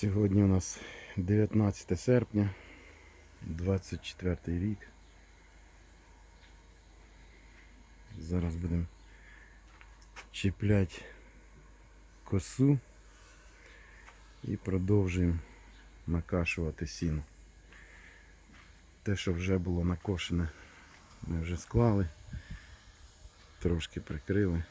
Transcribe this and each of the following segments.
Сьогодні у нас 19 серпня, 24 рік. Зараз будемо чіпляти косу і продовжуємо накашувати сіно. Те, що вже було накошене, ми вже склали, трошки прикрили.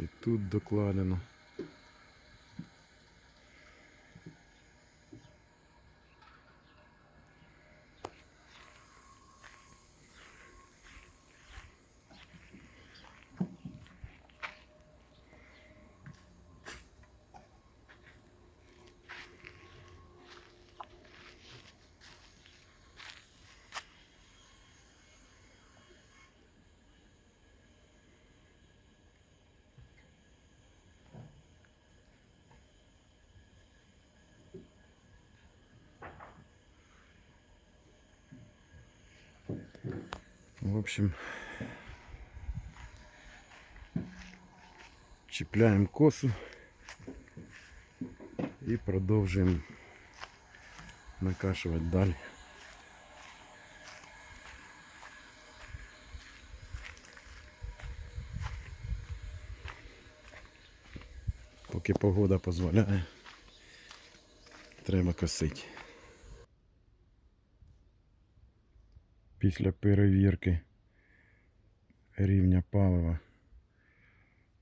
І тут докладено. В общем, чіпляємо косу і продовжуємо накашувати далі. Поки погода дозволяє, треба косити. Після перевірки рівня палива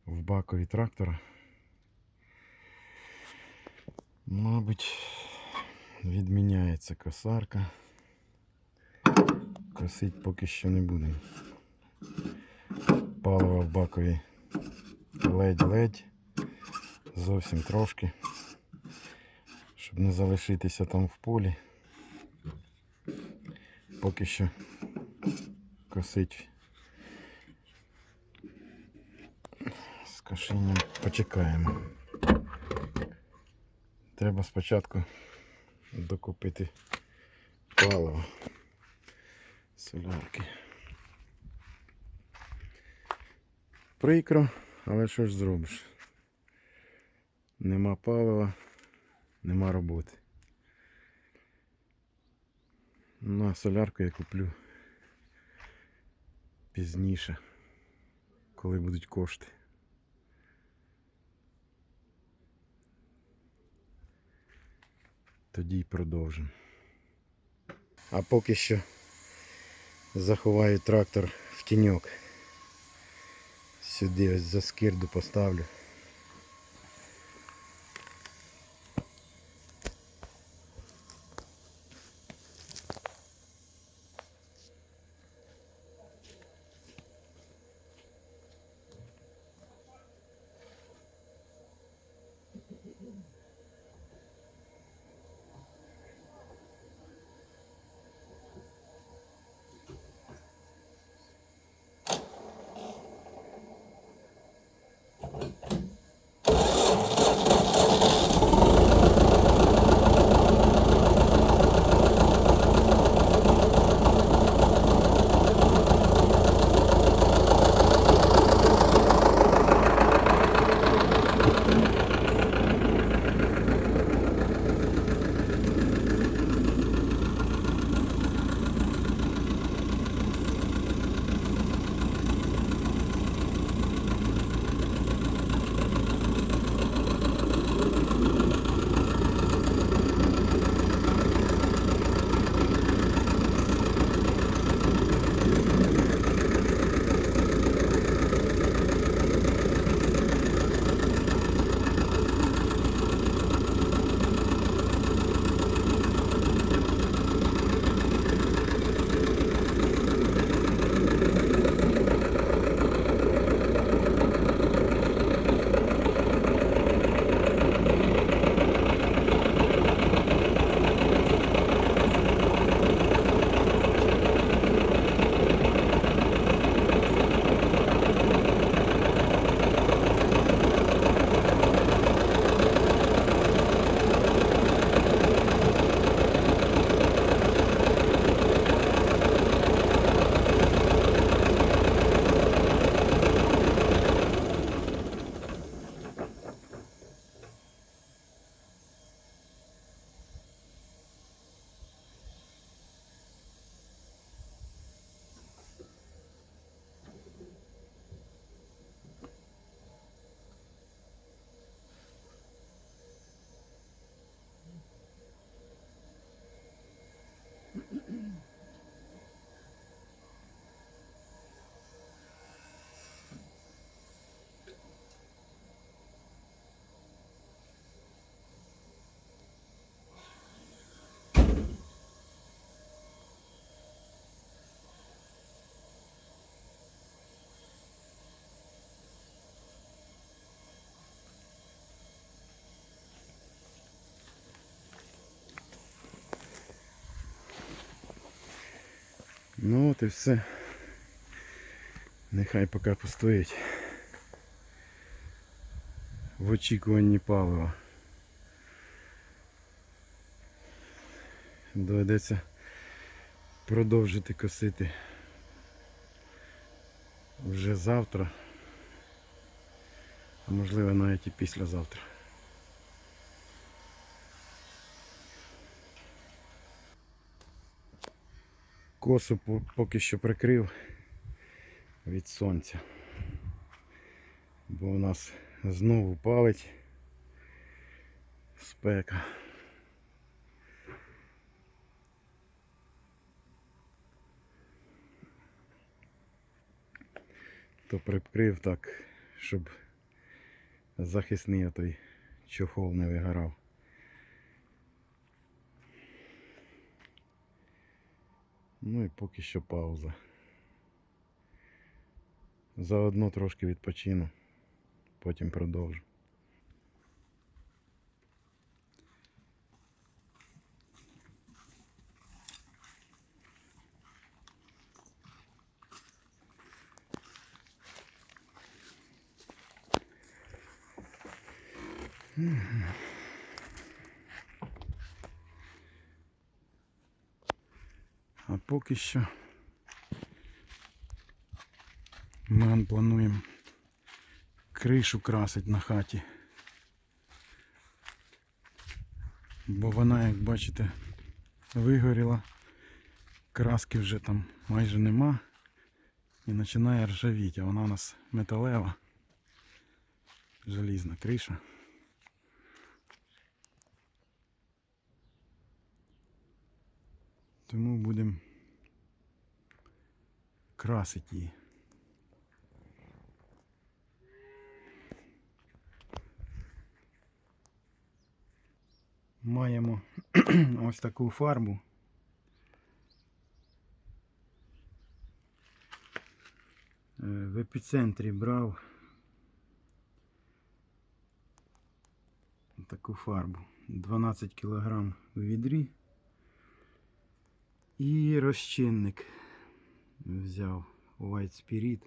в бакові трактора, мабуть, відміняється косарка. Косить поки що не будемо. Паливо в бакові ледь-ледь, зовсім трошки, щоб не залишитися там в полі. Поки що косить з кошенням почекаємо. Треба спочатку докупити паливо солярки. Прикро, але що ж зробиш? Нема палива, нема роботи. Ну, а солярку я куплю пізніше, коли будуть кошти. Тоді й продовжимо. А поки що заховаю трактор в тіньок. Сюди ось за скирду поставлю. Ну от і все. Нехай поки постоїть. В очікуванні палива. Доведеться продовжити косити вже завтра. А можливо навіть і післязавтра. Косу поки що прикрив від сонця. Бо у нас знову палить спека. То прикрив так, щоб захисний той чохол не вигорав. Ну і поки що пауза. Заодно трошки відпочину, потім продовжу. А поки що ми плануємо кришу красити на хаті. Бо вона, як бачите, вигоріла. Краски вже там майже нема. І починає ржавіти, а вона у нас металева. Желізна криша. Тому будемо красити її. Маємо ось таку фарбу. Е, В епіцентрі брав таку фарбу. 12 кг у відрі. І розчинник взяв White Spirit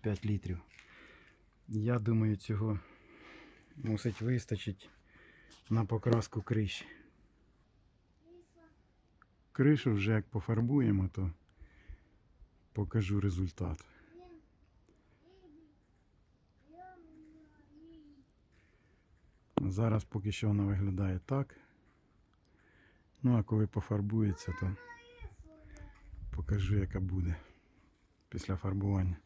5 літрів. Я думаю, цього мусить вистачить на покраску криші. Кришу вже як пофарбуємо, то покажу результат. Зараз поки що вона виглядає так. Ну а коли пофарбується, то покажу, яка буде після фарбування.